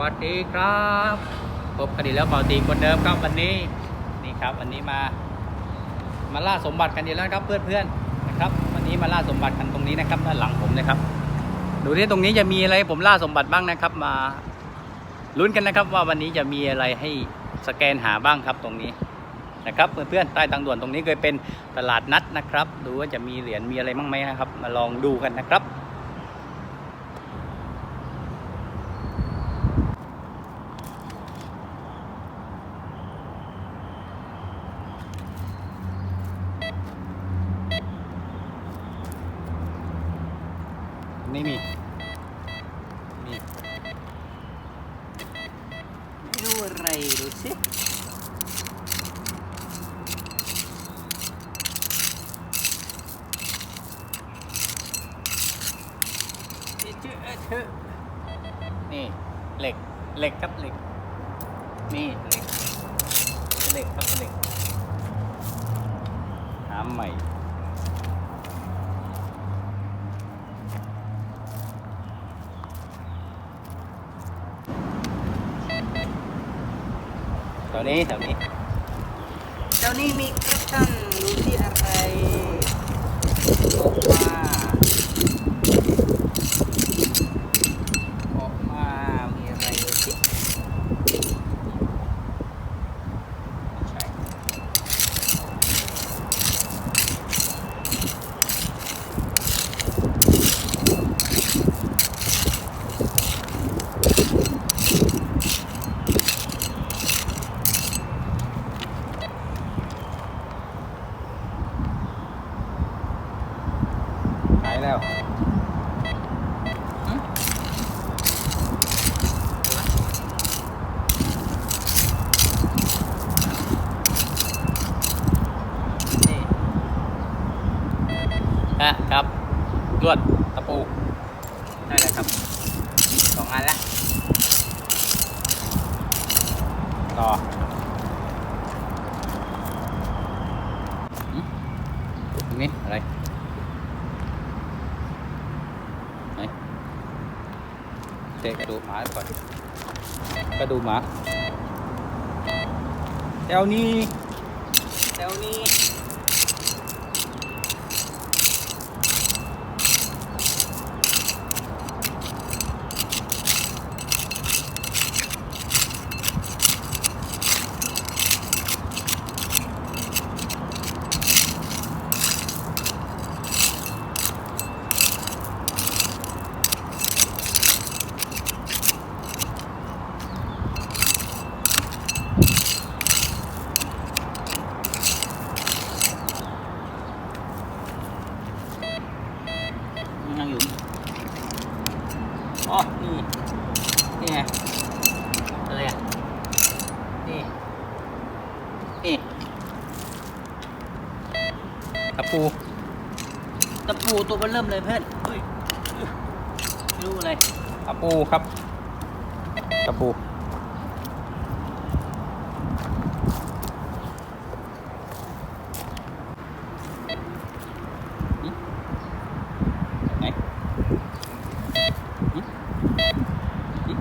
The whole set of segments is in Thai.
วัสดีครับพบกันอีกแล้วเป่าตีคนเดิมครับวันนี้นี่ครับวันนี้มามาล่าสมบัติกันอีกแล้วครับเพื่อนๆนะครับวันนี้มาล่าสมบัติกันตรงนี้นะครับด้านหลังผมนะครับ ดูที่ตรงนี้จะมีอะไรผมล่าสมบัติบ้างนะครับ มาลุ้นกันนะครับว่าวันนี้จะมีอะไรให้สแกนหาบ้างครับตรงนี้นะครับเพื่อนๆใต้ทางด่วนตรงนี้เคยเป็นตลาดนัดนะครับ ดูว่าจะมีเหรียญมีอะไรบ้างไหมนะครับ มาลองดูกันนะครับ นี่มี มีไม่รู้อะไรดูสิเอ๊ะเจ๊เอ๊ะเจ๊นี่ เหล็ก เหล็กครับเหล็ก นี่เหล็กเหล็กครับเหล็กหาใหม่แถวนี้แถวนี้แถวนี้มีกระชังดูที่อะไรออกมาออกมามีอะไรดูสิไม่ใช่หายแล้วหึนี่ อะครับลวดตะปูได้แล้วครับสองอันแล้วต่อตรงนี้อะไรไหนเตะกระดูกหมาก่อนกระดูกหมาแถวนี้แถวนี้ยังอยู่ อ๋อนี่ นี่ไงอะไรอะ นี่ นี่ ตะปู ตะปูตัวมันเริ่มเลยเพื่อนเฮ้ยไม่รู้อะไร ตะปูครับ ตะปู ไหนหึหึ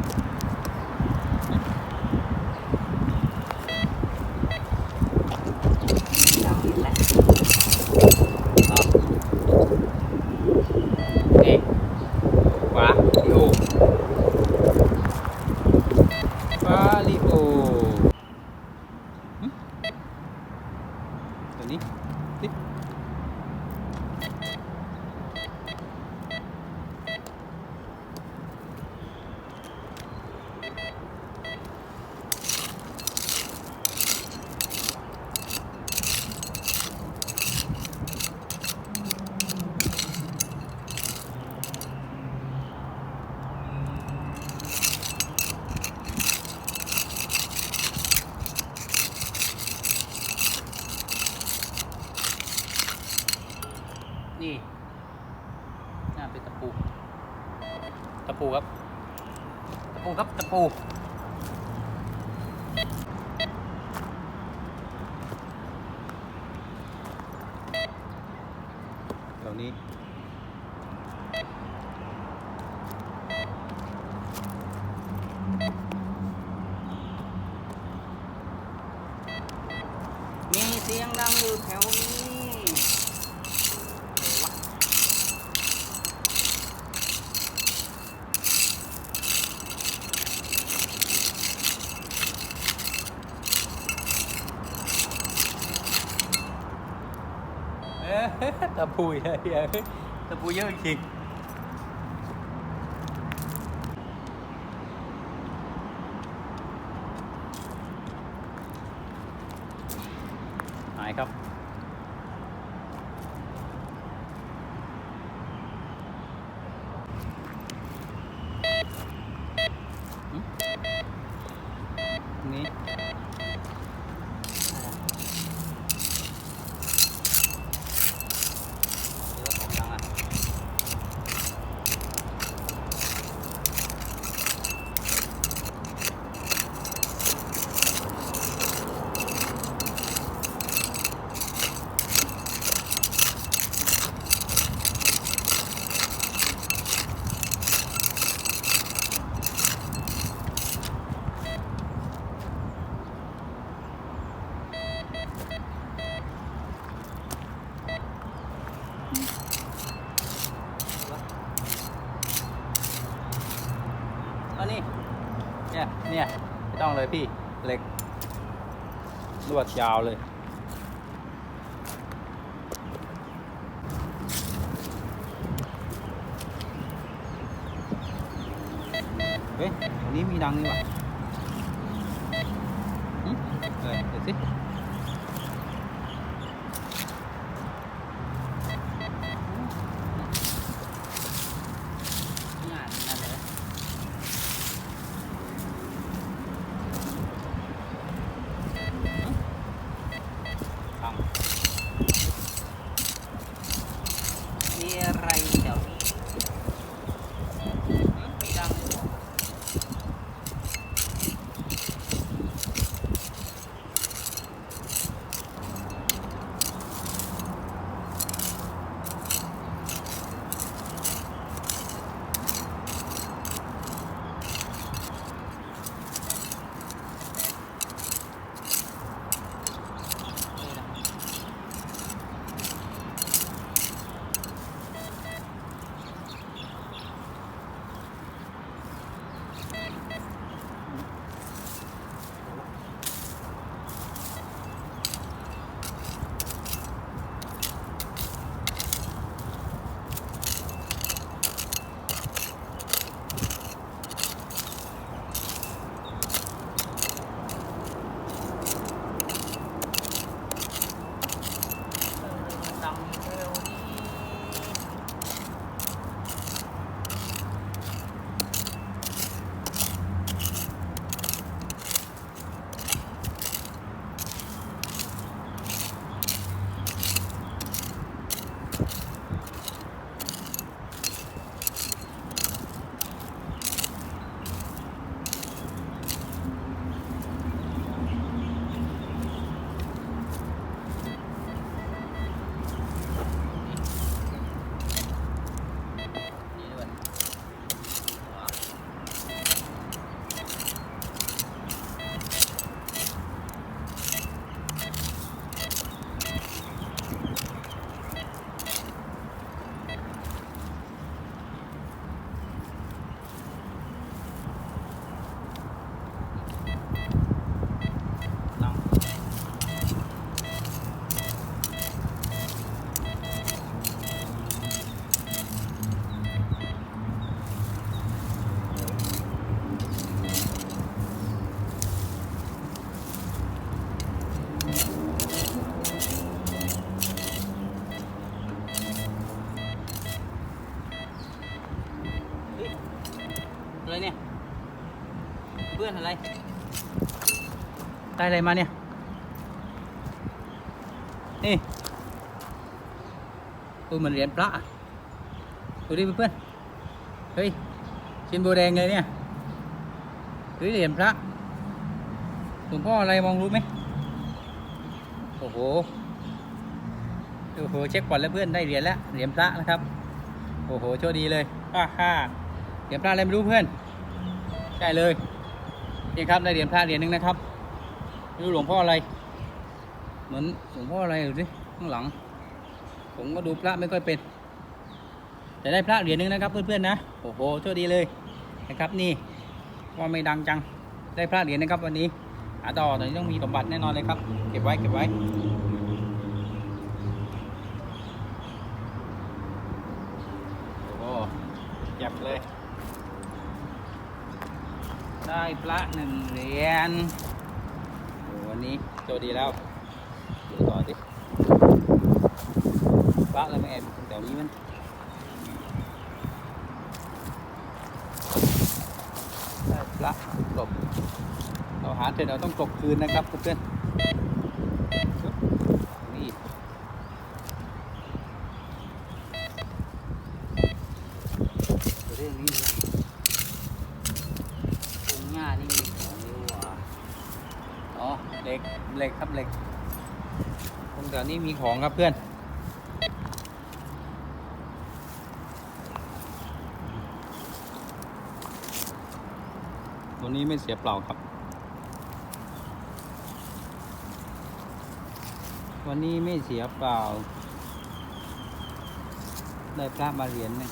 จำผิดแล้วอ้าวนี่ขวาลิโอฟาลิโอหึตัวนี้ดิ นี่น่าเป็นตะปู ตะปูครับ ตะปูครับตะปูแถวนี้ อ ถวนี้ไหนวะเอ๊ะ ตะปูเยอะเยตะปูเยอะจริงหายครับ นี่อั นนี้เนี่ยเนี่ยไม่ต้องเลยพี่เหล็กลวดยาวเลยเฮ้ยอันนี้มีดังนี่ว่าหึเออเดี๋ยวสิ ได้อะไรมาเนี่ย นี่ดูเหมือนเหรียญพระดูดิเพื่อนเฮ้ยชิ้นโบแดงเลยเนี่ยเฮ้ยเหรียญพระหลวงพ่ออะไรมองรู้ไหมโอ้โหโอ้โหเช็คก่อนแล้วเพื่อนได้เหรียญแล้วเหรียญพระนะครับโอ้โหโชคดีเลยฮ่าฮ่าเหรียญพระอะไรไม่รู้เพื่อนใช่เลยนี่ครับได้เหรียญพระเหรียญหนึ่งนะครับ ไม่รู้หลวงพ่ออะไร เหมือนหลวงพ่ออะไรดูสิข้างหลัง ผมก็ดูพระไม่ค่อยเป็น แต่ได้พระเหรียญหนึงนะครับเพื่อนๆนะ โอ้โหโชคดีเลยนะครับนี่ว่าไม่ดังจัง ได้พระเหรียญนะครับวันนี้หาต่อตอนนี้ต้องมีสมบัติแน่นอนเลยครับ เก็บไว้เก็บไว้โอ้โหเจ็บเลย ได้พระหนึ่งเหรียญ โอ้วันนี้โชคดีแล้วดูต่อสิพระอะไม่แอบอยู่แถวนี้มันได้ระกลบเราหาเสร็จเราต้องกลบคืนนะครับเพื่อนๆนี่เรื่องนี้เลยตรงหน้านี่มีของนี่หว่าอ๋อเหล็กเหล็กครับเหล็กตรงแถวนี้ มีของครับเพื่อน ตัวนี้ไม่เสียเปล่าครับ วันนี้ไม่เสียเปล่า ได้พระมาเหรียญหนึง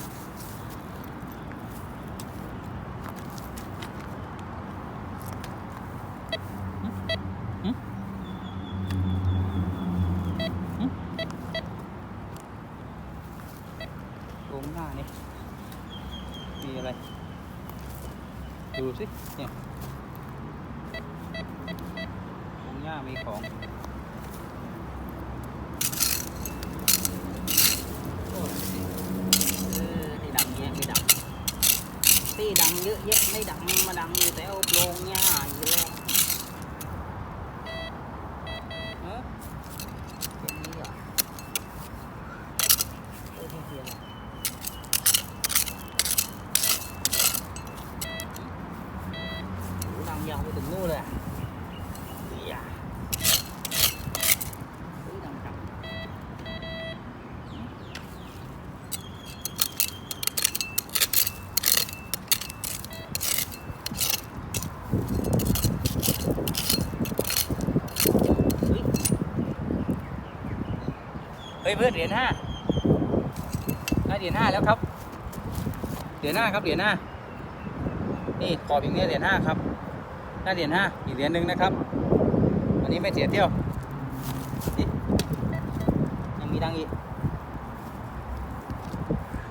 หึหึหึตรงหน้านี่มีอะไร ดูสิ เนี่ยตรงหญ้ามีของโอ้ยเออที่ดังแยะไม่ดังที่ ดังเยอะแยะไม่ดังมาดังอยู่แต่อโปรงเนี่ยแล้วเออเป็นนี้เหรอเออที่เสียง Ủa, đang dòng ไปถึงนู่นเลยอะเหี้ยอุ๊ยดังจัง เฮ้เฮ้ยเพื่อนเหรียญห้าได้เหรียญห้าแล้วครับ เหรียญห้าครับ เหรียญห้านี่ขอบอย่างนี้เหรียญห้าครับได้เหรียญห้าอีกเหรียญหนึ่งนะครับ อันนี้ไม่เสียเที่ยวนี่ยังมีดังอีก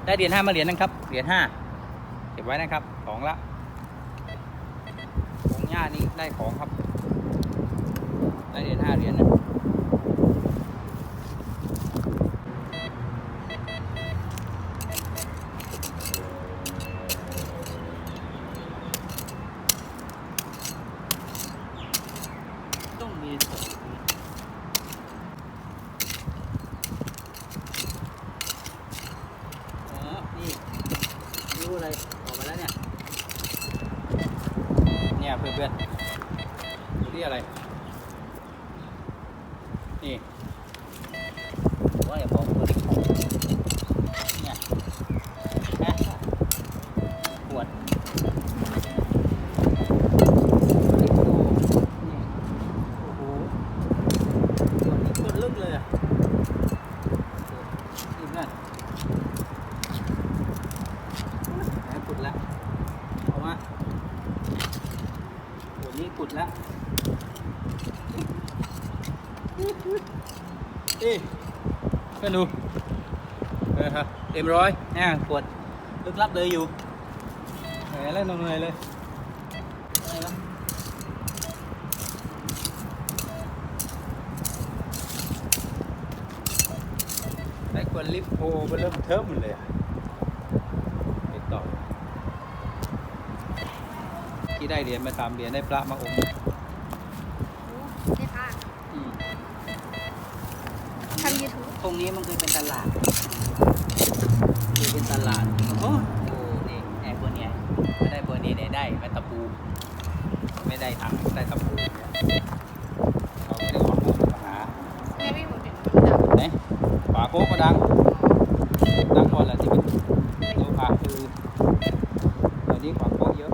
ได้เหรียญห้ามาเหรียญนึงครับ เหรียญห้าเก็บไว้นะครับของละของหญ้านี่ได้ของครับ ได้เหรียญห้าเหรียญนะ ต้องมีสองอ๋อ นี่รู้อะไรออกมาแล้วเนี่ย เนี่ยเพื่อนๆดูที่อะไร นี่ว่าอย่าบอกตัวนี้เนี่ยนะขวดนี่ดูนี่ โอ้โหส่วนนี้โคตรลึกเลยอะนี่เพื่อนไหนกุดละเอามาส่วนนี้ กุดละเอ้ยเพื่อนดูเออครับเต็มร้อยเนี่ยกดลึกลับเลยอยู่แหมแล้วนอนเลยเลยอะไรวะได้ควรลิฟต์โพไปเริ่มเทิมเลยอะติดต่อที่ได้เหรียญมาตามเหรียญได้พระมาองค์ ได้ค่ะ อืม ทำยูทูบ ตรงนี้มันเคยเป็นตลาดเคยเป็นตลาดโอ้โหนี่ไอ้พวกเนี้ยไม่ได้พวกนี้เนี่ยได้แม่ตะปู ไม่ได้ถังได้ตะปูเนี่ยเราไม่ได้ออกมาหาแม่ไม่หมดเป็นคนดังไหนฝาโค้กก็ดังดังก่อนแหละที่เป็นโลหะคือตอนนี้ฝาโค้กเยอะ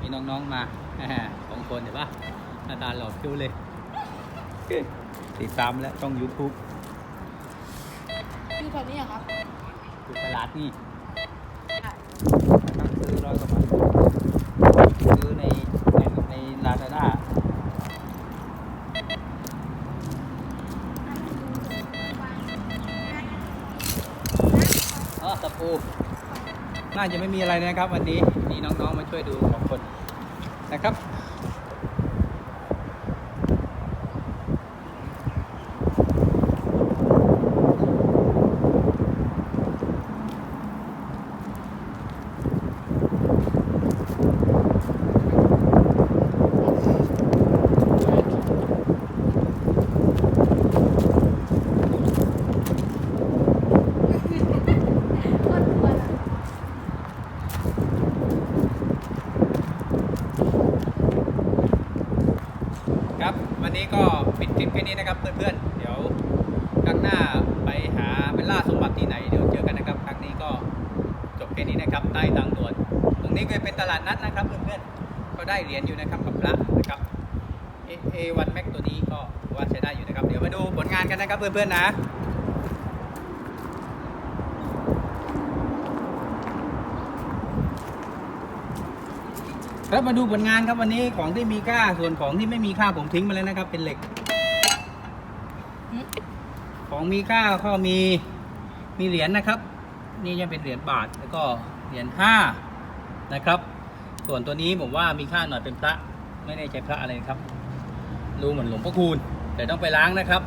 มีน้องๆมาสองคนเห็นปะหน้าตาหล่อคิ้วเลยติดตามแล้วต้อง YouTube อยู่แถวนี้เหรอครับอยู่ตลาดนี่ใช่นะครับซื้อร้อยกว่าบาทซื้อในในในลาซาด้าอ๋อตะปูน่าจะไม่มีอะไรนะครับ วันนี้นี่น้องๆมาช่วยดูสองคนนะครับ โคตรกลัวเลย ครับ วันนี้ก็ปิดคลิปแค่นี้นะครับเพื่อนๆ เดี๋ยวครั้งหน้าไปหาไปล่าสมบัติที่ไหนเดี๋ยวเจอกันนะครับ ครั้งนี้ก็จบแค่นี้นะครับ ใต้ทางด่วน ตรงนี้ก็เป็นตลาดนัดนะครับเพื่อนๆก็ได้เหรียญอยู่นะครับกับพระนะครับเอวันแม็กตัวนี้ก็ว่าใช้ได้อยู่นะครับ เดี๋ยวมาดูผลงานกันนะครับเพื่อนๆนะครับมาดูผลงานครับวันนี้ของที่มีค่าส่วนของที่ไม่มีค่าผมทิ้งมาแล้วนะครับ เป็นเหล็ก ของมีค่าก็มีมีเหรียญนะครับ นี่ยังเป็นเหรียญบาทแล้วก็ เหรียญห้านะครับ ส่วนตัวนี้ผมว่ามีค่าหน่อยเป็นพระ ไม่แน่ใจพระอะไรครับ ดูเหมือนหลวงพ่อคูณแต่ต้องไปล้างนะครับ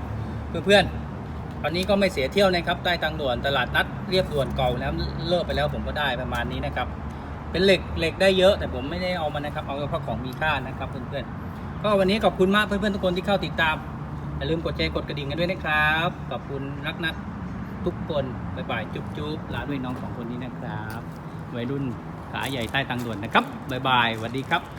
เพื่อนๆตอนนี้ก็ไม่เสียเที่ยวนะครับใต้ทางด่วนตลาดนัดเรียบด่วนเก่าแล้วเลิกไปแล้วผมก็ได้ประมาณนี้นะครับ เป็นเหล็กเหล็กได้เยอะแต่ผมไม่ได้เอามานะครับ เอาเฉพาะของมีค่านะครับเพื่อนๆก็วันนี้ขอบคุณมากเพื่อนๆทุกคนที่เข้าติดตามอย่าลืมกดแชร์กดกระดิ่งกันด้วยนะครับขอบคุณรักนัดทุกคน บ๊ายบาย จุ๊บจุ๊บลาด้วยน้องสองคนนี้นะครับ วัยรุ่นขาใหญ่ใต้ทางด่วนนะครับ บ๊ายบายสวัสดีครับ